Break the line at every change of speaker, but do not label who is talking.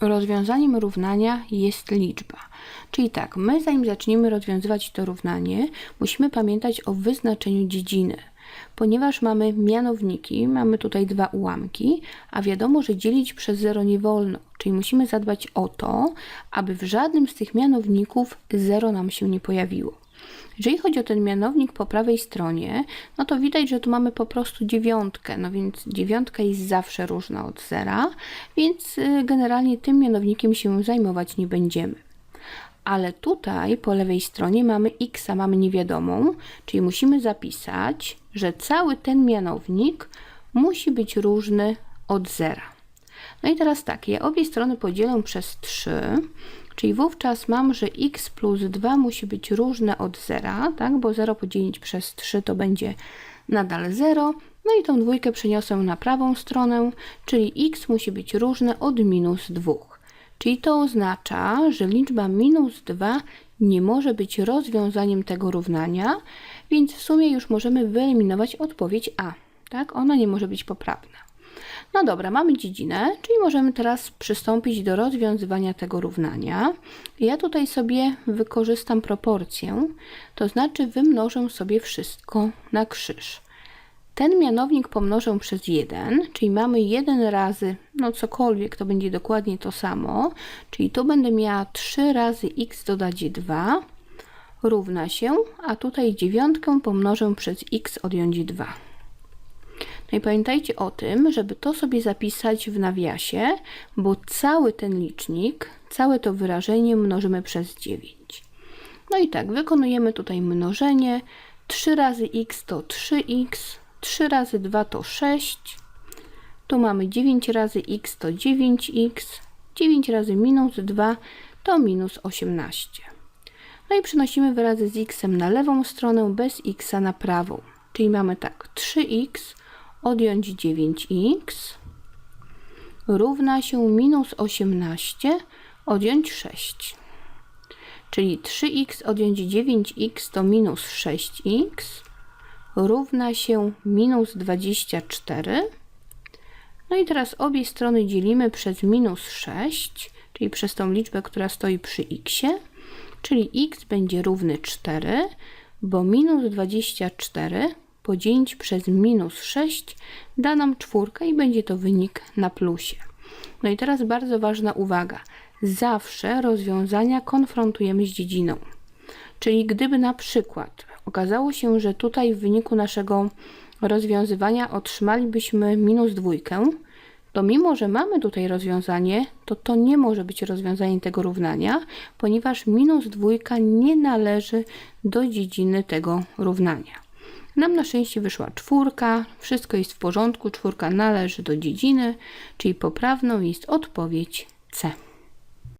rozwiązaniem równania jest liczba. Czyli tak, my zanim zaczniemy rozwiązywać to równanie, musimy pamiętać o wyznaczeniu dziedziny. Ponieważ mamy mianowniki, mamy tutaj dwa ułamki, a wiadomo, że dzielić przez zero nie wolno, czyli musimy zadbać o to, aby w żadnym z tych mianowników zero nam się nie pojawiło. Jeżeli chodzi o ten mianownik po prawej stronie, no to widać, że tu mamy po prostu dziewiątkę, no więc dziewiątka jest zawsze różna od zera, więc y, generalnie tym mianownikiem się zajmować nie będziemy. Ale tutaj po lewej stronie mamy x, mamy niewiadomą, czyli musimy zapisać, że cały ten mianownik musi być różny od zera. No i teraz tak, ja obie strony podzielę przez 3, czyli wówczas mam, że x plus 2 musi być różne od zera, tak? bo 0 podzielić przez 3 to będzie nadal 0. No i tą dwójkę przeniosę na prawą stronę, czyli x musi być różne od minus 2. Czyli to oznacza, że liczba minus 2 nie może być rozwiązaniem tego równania, więc w sumie już możemy wyeliminować odpowiedź A. Tak? Ona nie może być poprawna. No dobra, mamy dziedzinę, czyli możemy teraz przystąpić do rozwiązywania tego równania. Ja tutaj sobie wykorzystam proporcję, to znaczy wymnożę sobie wszystko na krzyż. Ten mianownik pomnożę przez 1, czyli mamy 1 razy, no cokolwiek, to będzie dokładnie to samo, czyli tu będę miała 3 razy x dodać 2 równa się, a tutaj dziewiątkę pomnożę przez x odjąć 2. No i pamiętajcie o tym, żeby to sobie zapisać w nawiasie, bo cały ten licznik, całe to wyrażenie mnożymy przez 9. No i tak, wykonujemy tutaj mnożenie. 3 razy x to 3x, 3 razy 2 to 6. Tu mamy 9 razy x to 9x, 9 razy minus 2 to minus 18. No i przenosimy wyrazy z x na lewą stronę, bez x na prawą. Czyli mamy tak, 3x odjąć 9x równa się minus 18 odjąć 6. Czyli 3x odjąć 9x to minus 6x równa się minus 24. No i teraz obie strony dzielimy przez minus 6, czyli przez tą liczbę, która stoi przy x, czyli x będzie równy 4, bo minus 24 podzielić przez minus 6 da nam czwórkę i będzie to wynik na plusie. No i teraz bardzo ważna uwaga. Zawsze rozwiązania konfrontujemy z dziedziną. Czyli gdyby na przykład okazało się, że tutaj w wyniku naszego rozwiązywania otrzymalibyśmy minus dwójkę, to mimo, że mamy tutaj rozwiązanie, to to nie może być rozwiązanie tego równania, ponieważ minus dwójka nie należy do dziedziny tego równania. Nam na szczęście wyszła czwórka, wszystko jest w porządku, czwórka należy do dziedziny, czyli poprawną jest odpowiedź C.